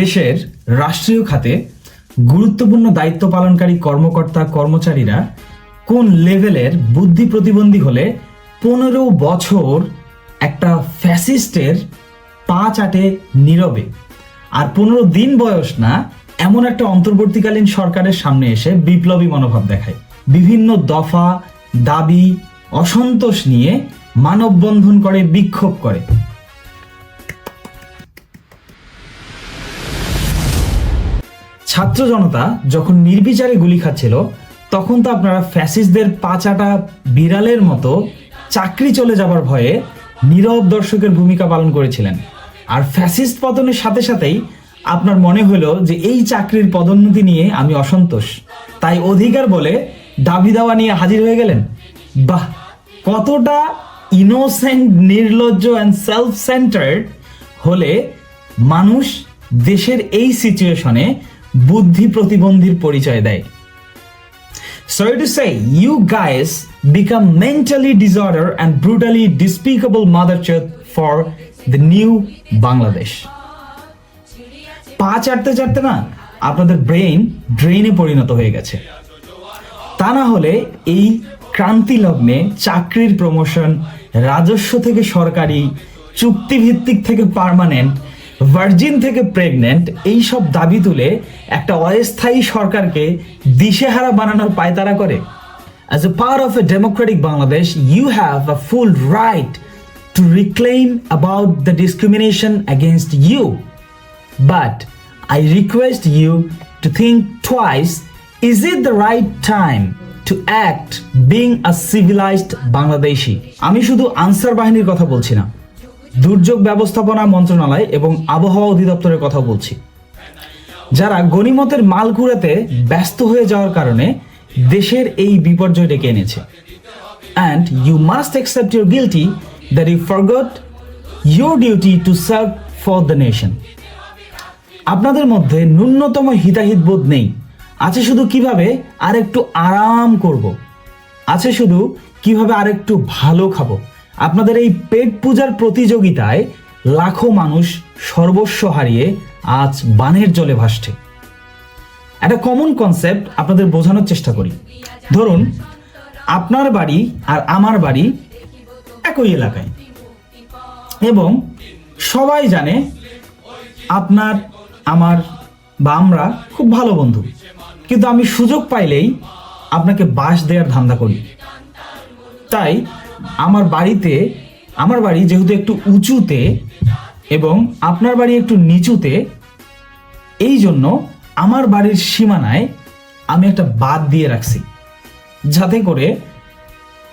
দেশের রাষ্ট্রীয় খাতে গুরুত্বপূর্ণ দায়িত্ব পালনকারী কর্মকর্তা, কর্মচারীরা কোন লেভেলের বুদ্ধি প্রতিবন্ধী হলে পনেরো বছর একটা ফ্যাসিস্টের পা চাটে নীরবে? আর পনেরো দিন বয়স না, এমন একটা অন্তর্বর্তীকালীন সরকারের সামনে এসে বিপ্লবী মনোভাব দেখায়। বিভিন্ন দফা দাবি অসন্তোষ নিয়ে মানববন্ধন করে, বিক্ষোভ করে। ছাত্র জনতা যখন নির্বিচারে গুলি খাচ্ছিল, তখন তো আপনারা ফ্যাসিস্টদের পাচাটা বিড়ালের মতো চাকরি চলে যাবার ভয়ে নীরব দর্শকের ভূমিকা পালন করেছিলেন। আর ফ্যাসিস্ট পতনের সাথে সাথেই আপনার মনে হলো যে এই চাকরির পদোন্নতি নিয়ে আমি অসন্তোষ। তাই অধিকার বলে দাবি দাওয়া নিয়ে হাজির হয়ে গেলেন। বাহ, কতটা ইনোসেন্ট নির্লজ্জ অ্যান্ড সেলফ সেন্টার্ড হলে মানুষ দেশের এই সিচুয়েশনে বুদ্ধি প্রতিবন্ধীর পরিচয় দেয় Sorry to say, you guys become mentally disorder and brutally despicable mother church for the new Bangladesh. পা চাটতে চাটতে না আপনাদের ব্রেইন ড্রেইনে পরিণত হয়ে গেছে তা না হলে এই ক্রান্তি লগ্নে চাকরির প্রমোশন রাজস্ব থেকে সরকারি চুক্তিভিত্তিক থেকে পার্মানেন্ট ভার্জিন থেকে প্রেগন্যান্ট এই সব দাবি তুলে একটা অস্থায়ী সরকারকে দিশেহারা বানানোর পায়তারা করে। As a power of a democratic Bangladesh you have a full right to reclaim about the discrimination against you but I request you to think twice is it the right time to act being a civilised Bangladeshi আমি শুধু answer বাহিনীর কথা বলছি না। দুর্যোগ ব্যবস্থাপনা মন্ত্রণালয় এবং আবহাওয়া অধিদপ্তরের কথা বলছি। যারা গণিমতের মাল কুড়াতে ব্যস্ত হয়ে যাওয়ার কারণে দেশের এই বিপর্যয় ডেকে এনেছে। And you must accept your guilty that you forgot your duty to serve for the nation আপনাদের মধ্যে ন্যূনতম হিতাহিত বোধ নেই। আছে শুধু কীভাবে আর একটু আরাম করব। আছে শুধু কীভাবে আর একটু ভালো খাব। আপনাদের এই পেট পূজার প্রতিযোগিতায় লাখো মানুষ সর্বস্ব হারিয়ে আজ বানের জলে ভাসছে। একটা কমন কনসেপ্ট আপনাদের বোঝানোর চেষ্টা করি। ধরুন, আপনার বাড়ি আর আমার বাড়ি একই এলাকায়। এবং সবাই জানে আপনার, আমার বা আমরা খুব ভালো বন্ধু। কিন্তু আমি সুযোগ পাইলেই আপনাকে বাস দেওয়ার ধান্দা করি। তাই আমার বাড়িতে, আমার বাড়ি যেহেতু একটু উঁচুতে এবং আপনার বাড়ি একটু নিচুতে, এই জন্য আমার বাড়ির সীমানায় আমি একটা বাদ দিয়ে রাখছি। যাতে করে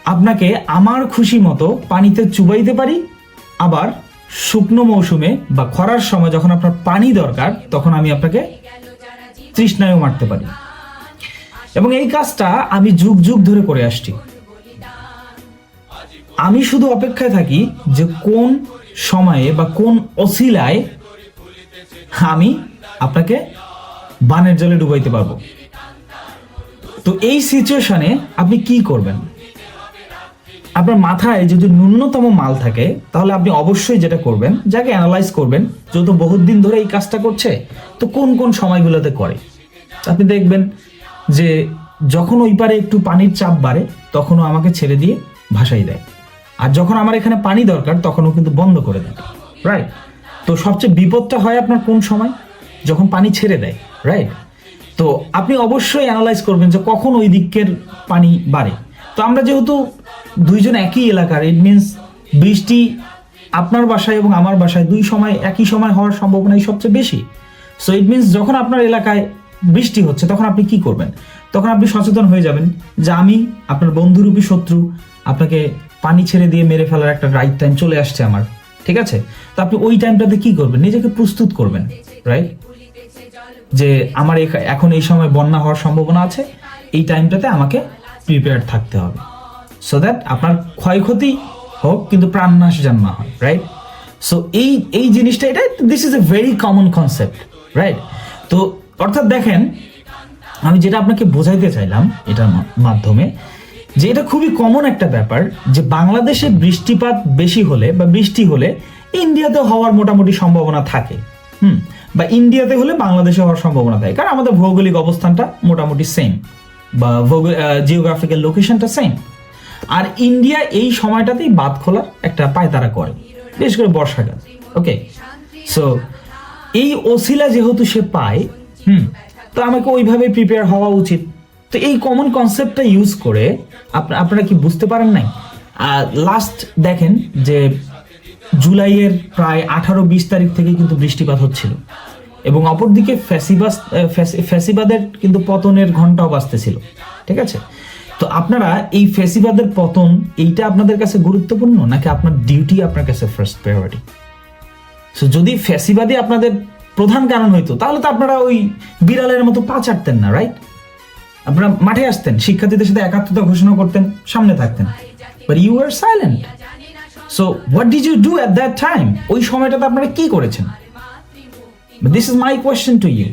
আপনাকে আমার খুশি মতো পানিতে চুবাইতে পারি, আবার শুকনো মৌসুমে বা খরার সময় যখন আপনার পানি দরকার, তখন আমি আপনাকে তৃষ্ণায়ও মারতে পারি। এবং এই কাজটা আমি যুগ যুগ ধরে করে আসছি। আমি শুধু অপেক্ষায় থাকি যে কোন সময়ে বা কোন অসিলায় আমি আপনাকে বানের জলে ডুবাইতে পারব। তো এই সিচুয়েশনে আপনি কি করবেন? আপনার মাথায় যদি ন্যূনতম মাল থাকে, তাহলে আপনি অবশ্যই যেটা করবেন, যাকে অ্যানালাইজ করবেন যেহেতু বহুত দিন ধরে এই কাজটা করছে, তো কোন কোন সময়গুলোতে করে? আপনি দেখবেন যে যখন ওই পারে একটু পানির চাপ বাড়ে, তখনও আমাকে ছেড়ে দিয়ে ভাসাই দেয়। আর যখন আমার এখানে পানি দরকার তখনও কিন্তু বন্ধ করে দেয় রাইট তো সবচেয়ে বিপদটা হয় আপনার কোন সময়? যখন পানি ছেড়ে দেয় রাইট তো আপনি অবশ্যই অ্যানালাইজ করবেন যে কখন ওই দিকের পানি বাড়ে। তো আমরা যেহেতু দুইজন একই এলাকার ইট মিনস বৃষ্টি আপনার বাসায় এবং আমার বাসায় দুই সময়, একই সময় হওয়ার সম্ভাবনাই সবচেয়ে বেশি। সো ইট মিনস যখন আপনার এলাকায় বৃষ্টি হচ্ছে, তখন আপনি কি করবেন? তখন আপনি সচেতন হয়ে যাবেন যে আমি আপনার বন্ধুরূপী শত্রু আপনাকে পানি ছেড়ে দিয়ে মেরে ফেলার একটা রাইট টাইম চলে আসছে আমার, ঠিক আছে? তো আপনি ওই টাইমটাতে কি করবেন? নিজেকে প্রস্তুত করবেন রাইট যে আমার এখ- এখন এই সময় বন্যা হওয়ার সম্ভাবনা আছে, এই টাইমটাতে আমাকে প্রিপেয়ার থাকতে হবে। সো দ্যাট আপনার ক্ষয়ক্ষতি হোক, কিন্তু প্রাণনাশ যেন না হয় রাইট সো এই এই জিনিসটা, এটা this is a very common concept right তো অর্থাৎ দেখেন, আমি যেটা আপনাকে বোঝাইতে চাইলাম এটার মাধ্যমে যে এটা খুবই কমন একটা ব্যাপার যে বাংলাদেশে বৃষ্টিপাত বেশি হলে বা বৃষ্টি হলে ইন্ডিয়াতে হওয়ার মোটামুটি সম্ভাবনা থাকে। হুম? বা ইন্ডিয়াতে হলে বাংলাদেশে হওয়ার সম্ভাবনা থাকে। কারণ আমাদের ভৌগোলিক অবস্থানটা মোটামুটি সেম বা জিওগ্রাফিক্যাল লোকেশনটা সেম আর ইন্ডিয়া এই সময়টাতেই বাদ খোলার একটা পায়তারা করে, বিশেষ করে বর্ষাকাল। ওকে সো এই ওসিলা যেহেতু সে পায়, হুম? তো আমাকে ওইভাবে প্রিপেয়ার হওয়া উচিত। তো এই কমন কনসেপ্টটা ইউজ করে আপনারা কি বুঝতে পারেন নাই? লাস্ট দেখেন যে জুলাইয়ের প্রায় আঠারো বিশ তারিখ থেকে কিন্তু বৃষ্টিপাত হচ্ছিল এবং অপরদিকে ফ্যাসিবাস ফ্যাসি- ফ্যাসিবাদের কিন্তু পতনের ঘন্টাও বাজতেছিল, ঠিক আছে? তো আপনারা এই ফ্যাসিবাদের পতন, এইটা আপনাদের কাছে গুরুত্বপূর্ণ নাকি আপনার ডিউটি আপনার কাছে ফার্স্ট প্রায়োরিটি সো যদি ফ্যাসিবাদী আপনাদের প্রধান কারণ হইতো, তাহলে তো আপনারা ওই বিড়ালের মতো পা চাটতেন না রাইট আপনারা মাঠে আসতেন, শিক্ষার্থীদের সাথে একাত্মতা ঘোষণা করতেন, সামনে থাকতেন। But you are silent so what did you do at that time ওই সময়টাতে আপনারা কি করেছেন? This is my question to you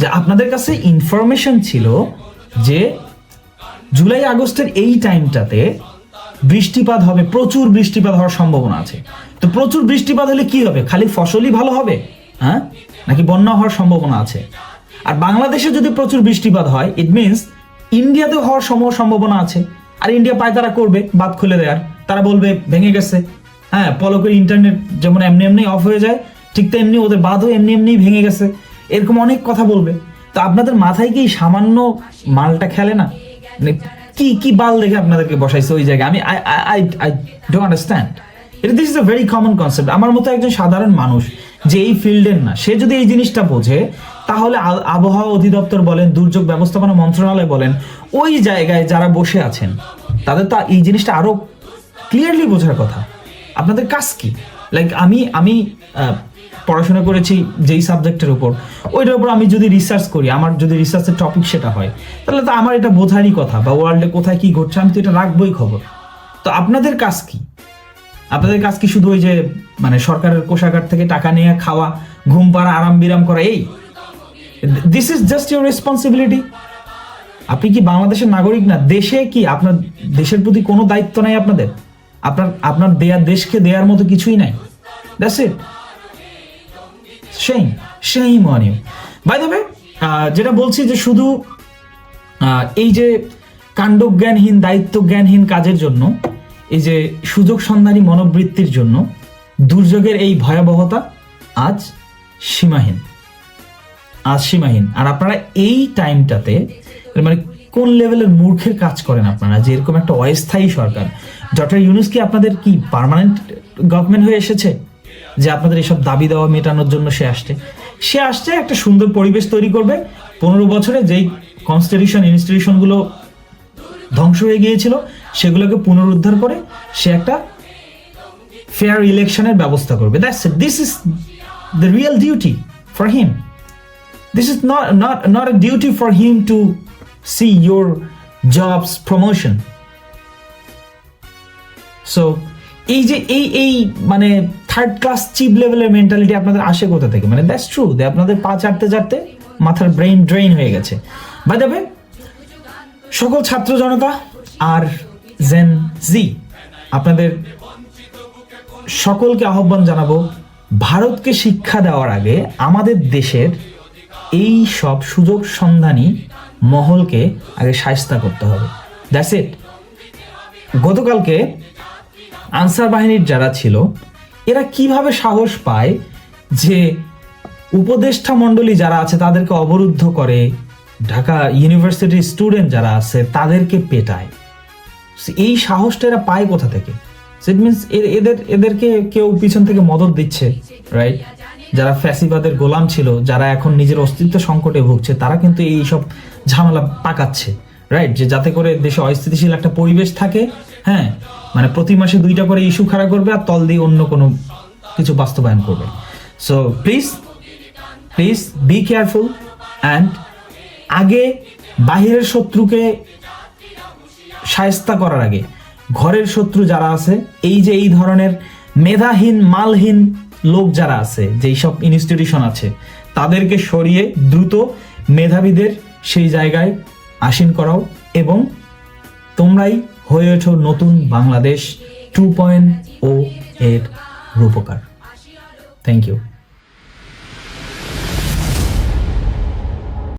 যে আপনাদের কাছে ইনফরমেশন ছিল যে জুলাই আগস্টের এই টাইমটাতে বৃষ্টিপাত হবে, প্রচুর বৃষ্টিপাত হওয়ার সম্ভাবনা আছে। তো প্রচুর বৃষ্টিপাত হলে কি হবে? খালি ফসলই ভালো হবে? হ্যাঁ? নাকি বন্যা হওয়ার সম্ভাবনা আছে? আর বাংলাদেশে যদি প্রচুর বৃষ্টিপাত হয় ইট মিনস ইন্ডিয়াতেও হওয়ার সম- সম্ভাবনা আছে। আর ইন্ডিয়া পায় তারা করবে বাদ খুলে দেয়ার। তারা বলবে, ভেঙে গেছে। হ্যাঁ পলকের ইন্টারনেট যেমন এমনি এমনি অফ হয়ে যায়, ঠিক তেমনি ওদের বাঁধও এমনি এমনি ভেঙে গেছে। এরকম অনেক কথা বলবে। তো আপনাদের মাথায় কি সামান্য মালটা খেলে না? মানে কি কি বাল দেখে আপনাদেরকে বসাইছে ওই জায়গায়? আমি I I I don't understand এটা this is a very common concept আমার মতো একজন সাধারণ মানুষ যে এই ফিল্ডের না, সে যদি এই জিনিসটা বোঝে তাহলে আবহাওয়া অধিদপ্তর বলেন, দুর্যোগ ব্যবস্থাপনা মন্ত্রণালয় বলেন, ওই জায়গায় যারা বসে আছেন, তাদের তো এই জিনিসটা আরও ক্লিয়ারলি বোঝার কথা। আপনাদের কাজ কি? লাইক আমি আমি পড়াশোনা করেছি যেই সাবজেক্টের উপর। ওইটার উপর আমি যদি রিসার্চ করি, আমার যদি রিসার্চের টপিক সেটা হয়, তাহলে তো আমার এটা বোঝারই কথা বা ওয়ার্ল্ডে কোথায় কি ঘটছে, আমি তো এটা রাখবোই খবর। তো আপনাদের কাজ কি? আপনাদের কাজ কি শুধু ওই যে মানে সরকারের কোষাগার থেকে টাকা নিয়ে, খাওয়া, ঘুম পাড়া, আরাম বিরাম করা, এই? This is just your responsibility আপনি কি বাংলাদেশের নাগরিক না? দেশে কি আপনার, দেশের প্রতি কোনো দায়িত্ব নাই আপনাদের? আপনার আপনার দেয়া, দেশকে দেওয়ার মতো কিছুই নাই। ইট যেটা বলছি যে শুধু এই যে কাণ্ডজ্ঞানহীন দায়িত্ব জ্ঞানহীন কাজের জন্য, এই যে সুযোগ সন্ধানী মনোবৃত্তির জন্য, দুর্যোগের এই ভয়াবহতা আজ সীমাহীন। আজ সীমাহীন আর আপনারা এই টাইমটাতে মানে কোন লেভেলের মূর্খের কাজ করেন আপনারা? যে এরকম একটা অস্থায়ী সরকার। ডক্টর ইউনুস কি আপনাদের কি পার্মানেন্ট গভর্নমেন্ট হয়ে এসেছে? যে আপনাদের এসব দাবি দেওয়া মেটানোর জন্য সে আসছে? সে আসছে, একটা সুন্দর পরিবেশ তৈরি করবে। পনেরো বছরে যেই কনস্টিটিউশন ইনস্টিটিউশনগুলো ধ্বংস হয়ে গিয়েছিল, সেগুলোকে পুনরুদ্ধার করে সে একটা ফেয়ার ইলেকশনের ব্যবস্থা করবে। That's this is the real duty for him this is not not not a duty for him to see your jobs promotion. So, এই যে, এই এই মানে থার্ড ক্লাস চিপ লেভেলের মেন্টালিটি আপনাদের আসে কোথা থেকে? মানে দ্যাটস ট্রু যে আপনাদের পা চাটতে চাটতে মাথার ব্রেইন ড্রেইন হয়ে গেছে। বাই দেবে সকল ছাত্র জনতা আর জেন জি আপনাদের সকলকে আহ্বান জানাব, ভারতকে শিক্ষা দেওয়ার আগে আমাদের দেশের এই সব সুযোগ সন্ধানী মহলকে আগে সায়স্তা করতে হবে। দ্যাটস ইট গতকালকে আনসার বাহিনীর যারা ছিল, এরা কীভাবে সাহস পায় যে উপদেষ্টা মণ্ডলী যারা আছে তাদেরকে অবরুদ্ধ করে, ঢাকা ইউনিভার্সিটির স্টুডেন্ট যারা আছে তাদেরকে পেটায়। এই সাহসটা এরা পায় কোথা থেকে? ইট মিনস এদের, এদেরকে কেউ পিছন থেকে মদত দিচ্ছে রাইট যারা ফ্যাসিবাদের গোলাম ছিল, যারা এখন নিজের অস্তিত্ব সংকটে ভুগছে, তারা কিন্তু এই সব ঝামেলা পাকাচ্ছে রাইট যে যাতে করে দেশে অস্থিতিশীল একটা পরিবেশ থাকে হ্যাঁ? মানে প্রতি মাসে দুইটা করে ইস্যু খাড়া করবে আর তল দিয়ে অন্য কোনো কিছু বাস্তবায়ন করবে। So please please be careful and আগে বাহিরের শত্রুকে সায়স্তা করার আগে, ঘরের শত্রু যারা আছে, এই যে এই ধরনের মেধাহীন, মালহীন লোক যারা আছে, যেই সব ইনস্টিটিউশন আছে, তাদেরকে সরিয়ে দ্রুত মেধাবীদের সেই জায়গায় আসীন করাও এবং তোমরাই হয়ে ওঠো নতুন বাংলাদেশ টু পয়েন্ট ও এর রূপকার। Thank you